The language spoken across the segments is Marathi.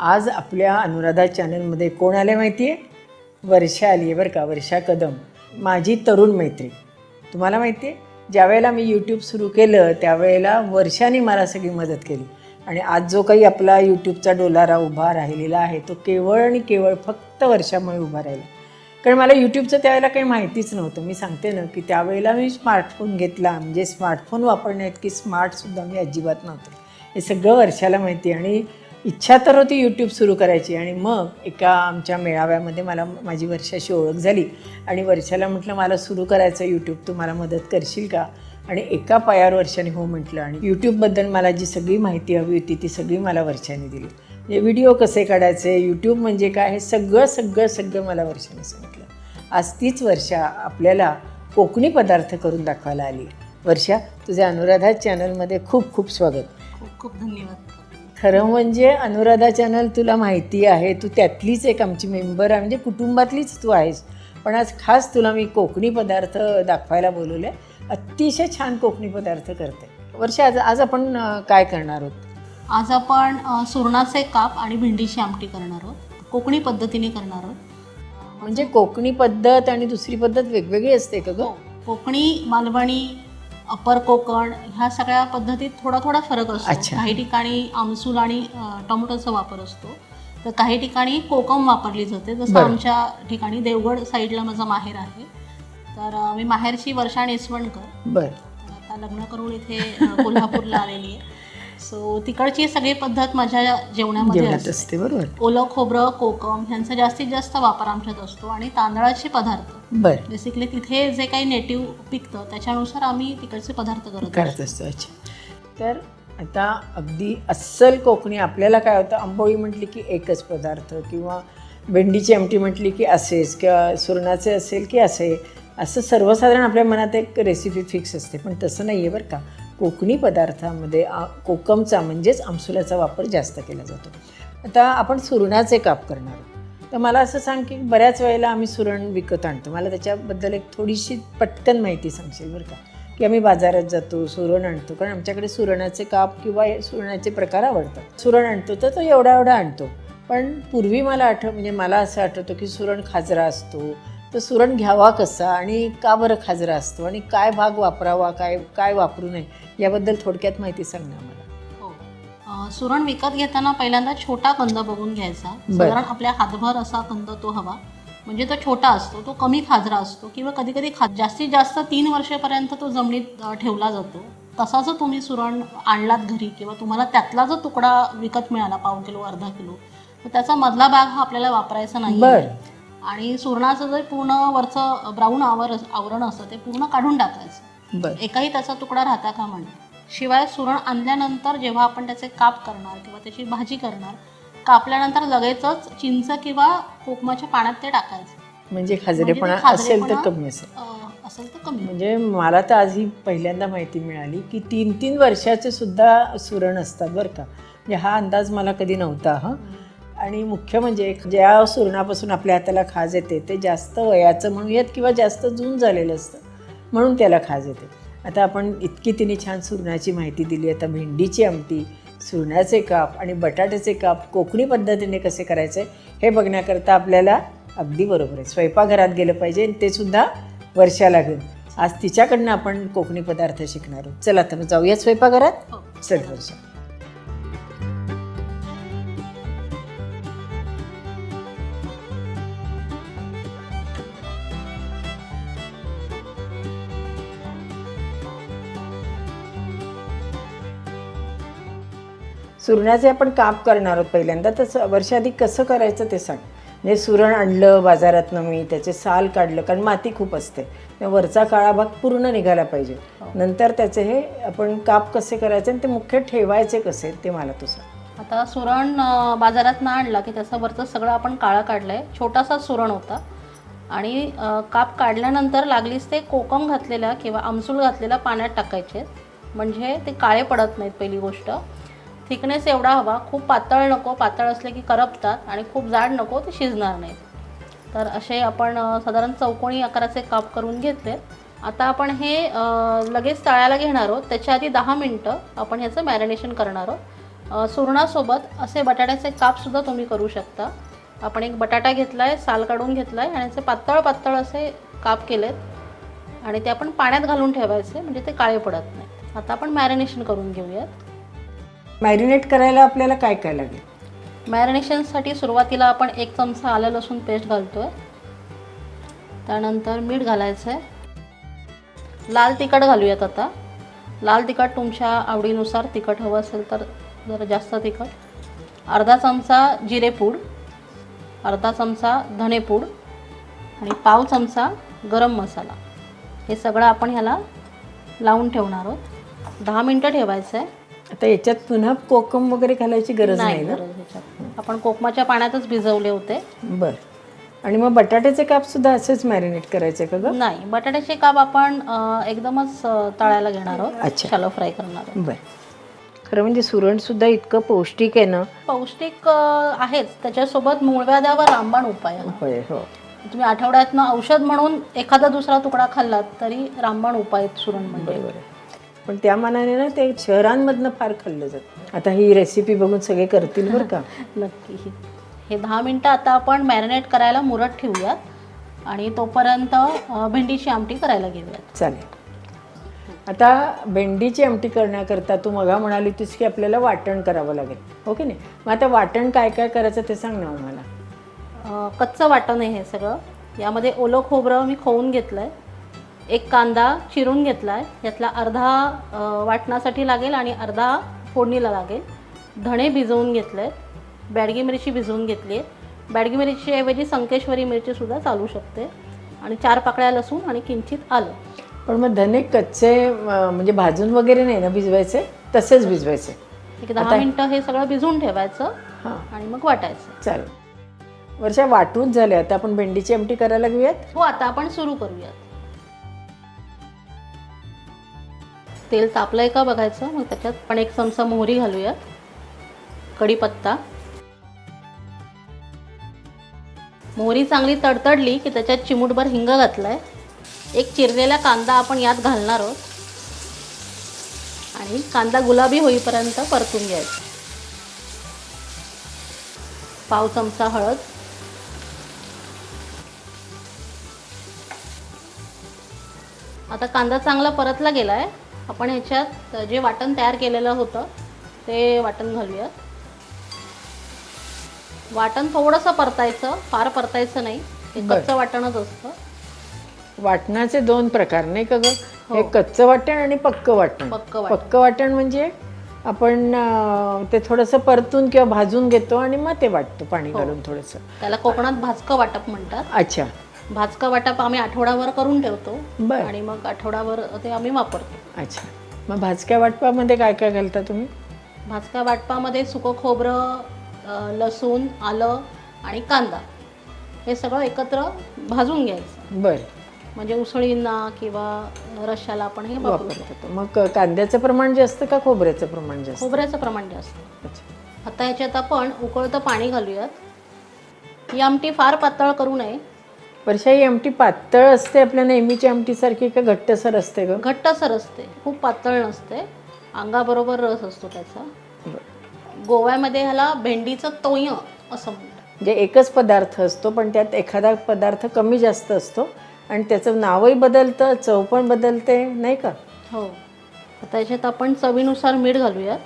आज आपल्या अनुराधा चॅनलमध्ये कोण आले माहिती आहे वर्षा आली आहे बरं का वर्षा कदम माझी तरुण मैत्री. तुम्हाला माहिती आहे ज्यावेळेला मी यूट्यूब सुरू केलं त्यावेळेला वर्षाने मला सगळी मदत केली. आणि आज जो काही आपला यूट्यूबचा डोलारा उभा राहिलेला आहे तो केवळ आणि केवळ फक्त वर्षामुळे उभा राहिला. कारण मला यूट्यूबचं त्यावेळेला काही माहितीच नव्हतं. मी सांगते ना की त्यावेळेला मी स्मार्टफोन घेतला. म्हणजे स्मार्टफोन वापरण्यात की स्मार्टसुद्धा मी अजिबात नव्हते. हे सगळं वर्षाला माहिती आहे. आणि इच्छा तर होती यूट्यूब सुरू करायची आणि मग एका आमच्या मेळाव्यामध्ये मला माझी वर्षाशी ओळख झाली. आणि वर्षाला म्हटलं मला सुरू करायचं यूट्यूब तू मला मदत करशील का? आणि एका पायावर वर्षाने हो म्हटलं आणि यूट्यूबबद्दल मला जी सगळी माहिती हवी होती ती सगळी मला वर्षाने दिली. म्हणजे व्हिडिओ कसे काढायचे यूट्यूब म्हणजे काय हे सगळं सगळं सगळं मला वर्षाने सांगितलं. आज तीच वर्षा आपल्याला कोकणी पदार्थ करून दाखवायला आली. वर्षा तुझ्या अनुराधा चॅनलमध्ये खूप खूप स्वागत. खूप खूप धन्यवाद. खरं म्हणजे अनुराधा चॅनल तुला माहिती आहे तू त्यातलीच एक आमची मेंबर आहे म्हणजे कुटुंबातलीच तू आहेस. पण आज खास तुला मी कोकणी पदार्थ दाखवायला बोलवले अतिशय छान कोकणी पदार्थ करते. वर्षा आज आज आपण काय करणार आहोत? आज आपण सुरणाचे काप आणि भेंडीची आमटी करणार आहोत. कोकणी पद्धतीने करणार आहोत. म्हणजे कोकणी पद्धत आणि दुसरी पद्धत वेगवेगळी असते का ग? हो कोकणी मालवणी अप्पर कोकण ह्या सगळ्या पद्धतीत थोडा थोडा फरक असतो. अच्छा. काही ठिकाणी आमसूल आणि अ, टोमॅटोचा वापर असतो. तर काही ठिकाणी कोकम वापरली जाते. जसं बरं. आमच्या ठिकाणी देवगड साईडला माझा माहेर आहे. तर अ, मी माहेरची वर्षा नेसवणकर बर. आता लग्न करून इथे अ, कोल्हापूरला आलेली आहे. सो तिकडची सगळी पद्धत माझ्या जेवणामध्ये असते. असते बरोबर. ओलं खोबरं कोकम ह्यांचा जास्तीत जास्त वापर आमच्यात असतो आणि तांदळाचे पदार्थ. बर. बेसिकली तिथे जे काही नेटिव्ह पिकतं त्याच्यानुसार आम्ही तिकडचे पदार्थ करत करत असतो अच्छा. तर आता अगदी अस्सल कोकणी आपल्याला काय होतं आंबोळी म्हटली की एकच पदार्थ किंवा भेंडीची आमटी म्हटली की असेच किंवा सुरणाचे असेल की असे. असं सर्वसाधारण आपल्या मनात एक रेसिपी फिक्स असते पण तसं नाही आहे बरं का. कोकणी पदार्थामध्ये आ- कोकमचा म्हणजेच आमसुल्याचा वापर जास्त केला जातो. आता आपण सुरणाचे काप करणार आहोत. तर मला असं सांग की बऱ्याच वेळेला आम्ही सुरण विकत आणतो. मला त्याच्याबद्दल एक थोडीशी पटकन माहिती सांगशील बरं का? की आम्ही बाजारात जातो सुरण आणतो. कारण आमच्याकडे सुरणाचे काप किंवा सुरणाचे प्रकार आवडतात. सुरण आणतो तर तो एवढा एवढा आणतो. पण पूर्वी मला आठव म्हणजे मला असं आठवतं की सुरण खाजरा असतो. तर सुरण घ्यावा कसा आणि का बरं खाजरा असतो? आणि काय भाग वापरावा काय काय वापरू नये? याबद्दल थोडक्यात माहिती सांग ना मला हो. सुरण विकत घेताना पहिल्यांदा छोटा कंद बघून घ्यायचा. साधारण आपल्या हातभर असा कंद तो हवा. म्हणजे तो छोटा असतो तो कमी खाजरा असतो किंवा कधी कधी खा जास्तीत जास्त तीन वर्षापर्यंत तो जमिनीत ठेवला जातो. तसा जर तुम्ही सुरण आणलात घरी किंवा तुम्हाला त्यातला जर तुकडा विकत मिळाला पाव किलो अर्धा किलो तर त्याचा मधला भाग हा आपल्याला वापरायचा नाही. आणि सुरणाचं जे पूर्ण वरचं ब्राऊन आवर आवरण असतं ते पूर्ण काढून टाकायचं. बरं. एकही त्याचा तुकडा राहता का म्हणे? शिवाय सुरण आणल्यानंतर जेव्हा आपण त्याचे काप करणार किंवा त्याची भाजी करणार कापल्यानंतर लगेचच चिंच किंवा कोकमाच्या पाण्यात ते टाकायचं. म्हणजे खाजरेपणा म्हणजे ते असेल तर खाजरेपणा- कमी असेल. अं, असेल तर कमी. म्हणजे मला तर आज ही पहिल्यांदा माहिती मिळाली की तीन तीन वर्षाचे सुद्धा सुरण असतात बरं का. म्हणजे हा अंदाज मला कधी नव्हता हा. आणि मुख्य म्हणजे ज्या सुरणापासून आपल्या हाताला खाज येते ते जास्त वयाचं म्हणूयात किंवा जास्त जून झालेलं असतं. म्हणून त्याला खाज येते. आता आपण इतकी तिने छान सुरणाची माहिती दिली. आता भेंडीची आमटी सुरणाचे काप आणि बटाट्याचे काप कोकणी पद्धतीने कसे करायचे हे बघण्याकरता आपल्याला अगदी बरोबर आहे. स्वयंपाकघरात गेलं पाहिजे आणि ते सुद्धा वर्षाला घेऊन. आज तिच्याकडनं आपण कोकणी पदार्थ शिकणार आहोत. चला तर मग जाऊया स्वयंपाकघरात? हो. चल वर्षा सुरणाचे आपण काप करणार आहोत पहिल्यांदा तर वर्षा आधी कसं करायचं ते सांग. म्हणजे सुरण आणलं बाजारातनं मी त्याचे साल काढलं कारण माती खूप असते. वरचा काळा भाग पूर्ण निघाला पाहिजे. नंतर त्याचे हे आपण काप कसे करायचे आणि ते मुख्य ठेवायचे कसे ते मला तू सांग. आता सुरण बाजारात ना आणला की त्याचा वरचं सगळं आपण काळा काढलाय. छोटासा सुरण होता. आणि काप काढल्यानंतर लागलीच ते कोकम घातलेल्या किंवा आमसूल घातलेल्या पाण्यात टाकायचे. म्हणजे ते काळे पडत नाहीत पहिली गोष्ट. थिकनेस एवढा हवा. खूप पातळ नको पातळ असले की करपतात आणि खूप जाड नको ते शिजणार नाहीत तर असे आपण साधारण चौकोणी आकाराचे काप करून घेतले. आता आपण हे लगेच तळायला घेणार आहोत. त्याच्या आधी दहा मिनटं आपण ह्याचं मॅरिनेशन करणार आहोत. सुरणासोबत असे बटाट्याचे कापसुद्धा तुम्ही करू शकता. आपण एक बटाटा घेतला आहे साल काढून घेतला आहे आणि असे पातळ पातळ असे काप केलेत. आणि ते आपण पाण्यात घालून ठेवायचे म्हणजे ते काळे पडत नाही आता आपण मॅरिनेशन करून घेऊयात. मॅरिनेट करायला आपल्याला काय काय लागेल? मॅरिनेशनसाठी सुरुवातीला आपण एक चमचा आलं लसूण पेस्ट घालतो आहे त्यानंतर मीठ घालायचं आहे लाल तिखट घालूयात आता. लाल तिखट तुमच्या आवडीनुसार तिखट हवं असेल तर जरा जास्त तिखट. अर्धा चमचा जिरेपूड अर्धा चमचा धनेपूड आणि पाव चमचा गरम मसाला. हे सगळं आपण ह्याला लावून ठेवणार आहोत. दहा मिनटं ठेवायचं आहे आता याच्यात पुन्हा कोकम वगैरे घालायची गरज नाही ना? गरज ह्याच्यात. आपण कोकमाच्या पाण्यातच भिजवले होते. बर. आणि मग बटाट्याचे काप सुद्धा असेच मॅरिनेट करायचे का ग? नाही बटाट्याचे काप आपण अ, एकदमच अ, तळायला घेणार आहोत. अच्छा. शालो फ्राय करणार आहोत. बर. खरं म्हणजे सुरण सुद्धा इतकं पौष्टिक आहे ना? पौष्टिक अ, आहेच. त्याच्यासोबत मूळव्याधावर रामबाण उपाय आहे. होय हो. तुम्ही आठवड्यातनं औषध म्हणून एखादा दुसरा तुकडा खाल्लात तरी रामबाण उपाय सुरण म्हणजे. बरोबर आहे. पण त्या मानाने ना ते शहरांमधनं फार खाल्लं जातं. आता ही रेसिपी बघून सगळे करतील बरं का? नक्की. हे दहा मिनटं आता आपण मॅरिनेट करायला मुरत ठेवूयात आणि तोपर्यंत अ, भेंडीची आमटी करायला घेऊयात चालेल. आता भेंडीची आमटी करण्याकरता तू मगा म्हणाली होतीस की आपल्याला वाटण करावं लागेल. हो की नाही? मग आता वाटण काय काय करायचं ते सांग ना मला अ, कच्चं वाटण आहे हे सगळं. यामध्ये ओलं खोबरं मी खोवून घेतलं आहे एक कांदा चिरून घेतला आहे यातला अर्धा अ, वाटणासाठी लागेल आणि अर्धा फोडणीला लागेल. धणे भिजवून घेतले आहेत बॅडगी मिरची भिजवून घेतली आहे. बॅडगी मिरचीऐवजी संकेश्वरी मिरचीसुद्धा चालू शकते. आणि चार पाकळ्या लसूण आणि किंचित आलं. पण मग धने कच्चे म्हणजे भाजून वगैरे नाही ना भिजवायचे? तसेच भिजवायचे. एक दहा मिनटं हे सगळं भिजवून ठेवायचं आणि मग वाटायचं. चालेल. वर्षा वाटून झाले. आता आपण भेंडीची आमटी करायला घेऊयात हो आता आपण सुरू करूयात. तेल तापलं आहे का बघायचं? मग त्याच्यात पण एक चमचा मोहरी घालूयात. कढीपत्ता. मोहरी चांगली तडतडली की त्याच्यात चिमूटभर हिंग घातलाय. एक चिरलेला कांदा आपण यात घालणार आहोत. आणि कांदा गुलाबी होईपर्यंत परतून घ्यायचा. पाव चमचा हळद. आता कांदा चांगला परतला गेला आहे आपण ह्याच्यात जे वाटण तयार केलेलं होतं ते वाटण घालूयात. वाटण थोडंसं परतायचं फार परतायचं नाही. हे बरं. कच्चं वाटणच असतं. वाटणाचे दोन प्रकार नाही का ग? हो. हे कच्चं वाटण आणि पक्क वाटण. पक्क वाटण. पक्क वाटण म्हणजे आपण अं, ते थोडंसं परतून किंवा भाजून घेतो आणि मग ते वाटतो पाणी हो. घालून थोडंसं. त्याला कोकणात भाजकं वाटप म्हणतात. अच्छा. भाजकं वाटप आम्ही आठवडाभर करून ठेवतो बर. आणि मग आठवडाभर ते आम्ही वापरतो. अच्छा. मग भाजक्या वाटपामध्ये काय काय घालता तुम्ही? भाजका वाटपामध्ये सुकं खोबरं अ, लसूण आलं आणि कांदा. हे सगळं एकत्र भाजून घ्यायचं. बर. म्हणजे उसळींना किंवा रश्श्याला आपण हे वापरू शकतो. वापरतो मग कांद्याचं प्रमाण जास्त का खोबऱ्याचं प्रमाण जास्त? खोबऱ्याचं प्रमाण जास्त. अच्छा. आता ह्याच्यात आपण उकळतं पाणी घालूयात. ही आमटी फार पातळ करू नये. वर्षा ही आमटी पातळ असते. आपल्या नेहमीची आमटीसारखी का घट्टसर असते ग? घट्टसर असते. खूप पातळ नसते. अंगाबरोबर रस असतो त्याचा. बरं. गोव्यामध्ये ह्याला भेंडीचं तोय असं म्हणतात. म्हणजे एकच पदार्थ असतो पण त्यात एखादा पदार्थ कमी जास्त असतो आणि त्याचं नावही बदलतं चव पण बदलते नाही का? हो. आता याच्यात आपण चवीनुसार मीठ घालूयात.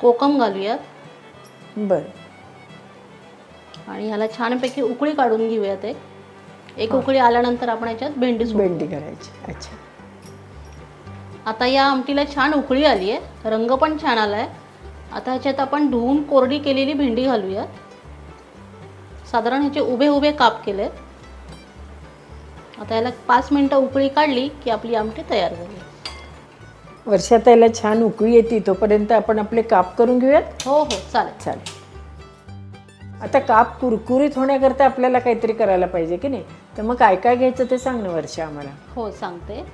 कोकम घालूयात. बरं. आणि ह्याला छानपैकी उकळी काढून घेऊयात एक एक उकळी आल्यानंतर आपण याच्यात भेंडी भेंडी करायची. अच्छा. आता या आमटीला छान उकळी आली आहे. रंग पण छान आला आहे आता ह्याच्यात आपण धुवून कोरडी केलेली भेंडी घालूयात. साधारण ह्याचे उभे उभे काप केलेत. आता याला पाच मिनटं उकळी काढली की आपली आमटी तयार झाली. वर्षात त्याला छान उकळी येते तोपर्यंत आपण आपले काप करून घेऊयात? हो हो चालेल. चालेल. आता काप कुरकुरीत होण्याकरता आपल्याला काहीतरी करायला पाहिजे की नाही? तर मग काय काय घ्यायचं ते सांग ना वर्षा आम्हाला. हो सांगते.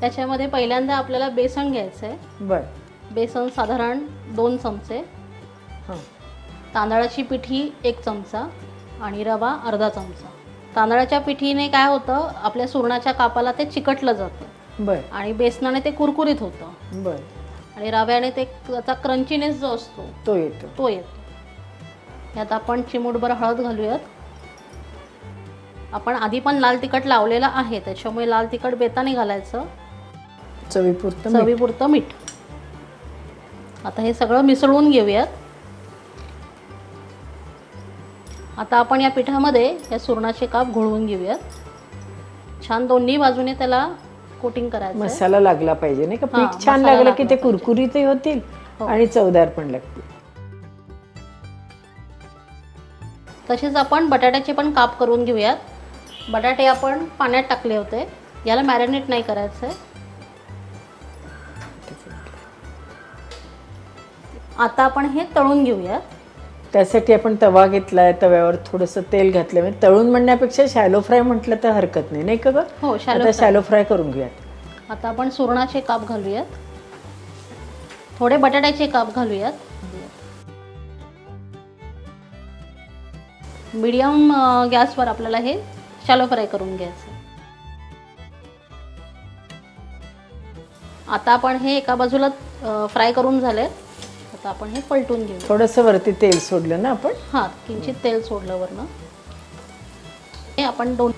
त्याच्यामध्ये पहिल्यांदा आपल्याला बेसन घ्यायचं आहे बरं. बेसन साधारण दोन चमचे. हां. तांदळाची पिठी एक चमचा आणि रवा अर्धा चमचा. तांदळाच्या पिठीने काय होतं आपल्या सुरणाच्या कापाला ते चिकटलं जातं. बरं. आणि बेसनाने ते कुरकुरीत होतं. बरं. आणि रव्याने ते त्याचा क्रंचीनेस जो असतो तो येतो. तो येतो. यात आपण चिमूटभर हळद घालूयात. आपण आधी पण लाल तिखट लावलेलं आहे त्याच्यामुळे लाल तिखट बेताने घालायचं. चवीपुरतं. चवीपुरतं मीठ. आता हे सगळं मिसळून घेऊयात. आता आपण या पिठामध्ये या सुरणाचे काप घोळवून घेऊयात. छान दोन्ही बाजूने त्याला कोटिंग करायचं. मसाला लागला पाहिजे नाही का? पीठ छान लागलं की ते कुरकुरीतही होतील हो. आणि चवदार पण लागतील. तसेच आपण बटाट्याचे पण काप करून घेऊयात. बटाटे आपण पाण्यात टाकले होते. याला मॅरिनेट नाही करायचं आहे. आता आपण हे तळून घेऊयात. त्यासाठी आपण तवा घेतलाय. तव्यावर थोडंसं तेल घातलं म्हणजे तळून म्हणण्यापेक्षा शॅलो फ्राय म्हटलं तर हरकत नाही. नाही का गं? हो शालो शॅलो फ्राय करून घेऊयात. आता आपण सुरणाचे काप घालूयात. थोडे बटाट्याचे काप घालूयात. मीडियम गॅसवर आपल्याला हे शालो फ्राय करून घ्यायचं. आता आपण हे एका बाजूला फ्राय करून झाले. आता आपण हे पलटून घेऊ. थोडंसं वरती तेल सोडलं ना आपण? हां किंचित तेल सोडलं वरनं. हे आपण दोन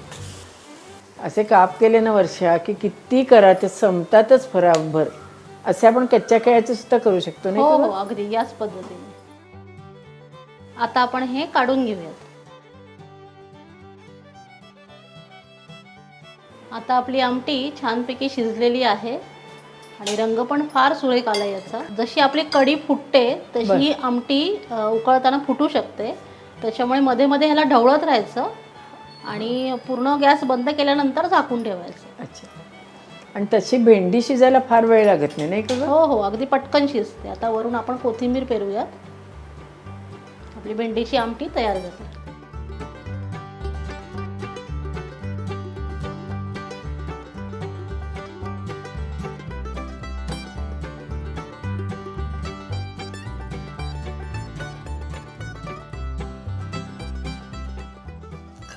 असे काप केले ना वर्षा की किती करा ते संपतातच फराभर. असे आपण कच्च्या केळ्याचे सुद्धा करू शकतो नाही हो हो? अगदी याच पद्धतीने. आता आपण हे काढून घेऊयात. आता आपली आमटी छानपैकी शिजलेली आहे आणि रंग पण फार सुरेख आला याचा. जशी आपली कढी फुटते तशी ही आमटी उकळताना फुटू शकते. त्याच्यामुळे मध्ये मध्ये ह्याला ढवळत राहायचं आणि पूर्ण गॅस बंद केल्यानंतर झाकून ठेवायचं. अच्छा. आणि तशी भेंडी शिजायला फार वेळ लागत नाही नाही का? हो हो. अगदी पटकन शिजते. आता वरून आपण कोथिंबीर पेरूयात. आपली भेंडीची आमटी तयार झाली.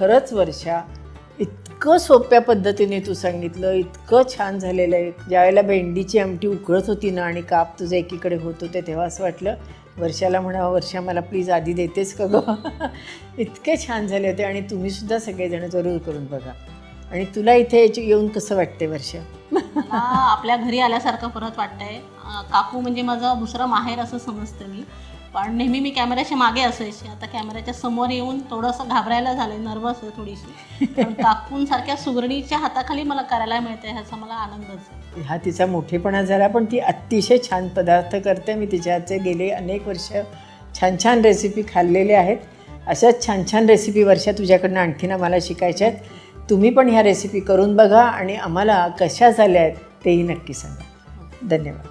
खरंच वर्षा इतकं सोप्या पद्धतीने तू सांगितलं इतकं छान झालेलं आहे. ज्यावेळेला भेंडीची आमटी उकळत होती ना आणि काप तुझं एकीकडे होत होते तेव्हा असं वाटलं वर्षाला म्हणावं वर्षा मला प्लीज आधी देतेस का गं? इतके छान झाले होते आणि तुम्हीसुद्धा सगळेजण जरूर करून बघा. आणि तुला इथे याची- येऊन कसं वाटते वर्षा? आपल्या घरी आल्यासारखं परत वाटतंय. काकू म्हणजे माझं दुसरं माहेर असं समजतं मी. पण नेहमी मी कॅमेऱ्याच्या मागे असायचे. आता कॅमेऱ्याच्या समोर येऊन थोडंसं घाबरायला झालंय नर्वस आहे थोडीशी. पण काकूंसारख्या सुगरणीच्या हाताखाली मला करायला मिळते ह्याचा मला आनंदच आहे. हा तिचा मोठेपणा झाला पण ती अतिशय छान पदार्थ करते. मी तिच्या हातचे गेले अनेक वर्ष छान छान रेसिपी खाल्लेल्या आहेत. अशाच छान छान रेसिपी वर्षा तुझ्याकडनं आणखीन आम्हाला शिकायच्या आहेत. तुम्ही पण ह्या रेसिपी करून बघा आणि आम्हाला कशा झाल्या आहेत तेही नक्की सांगा. धन्यवाद.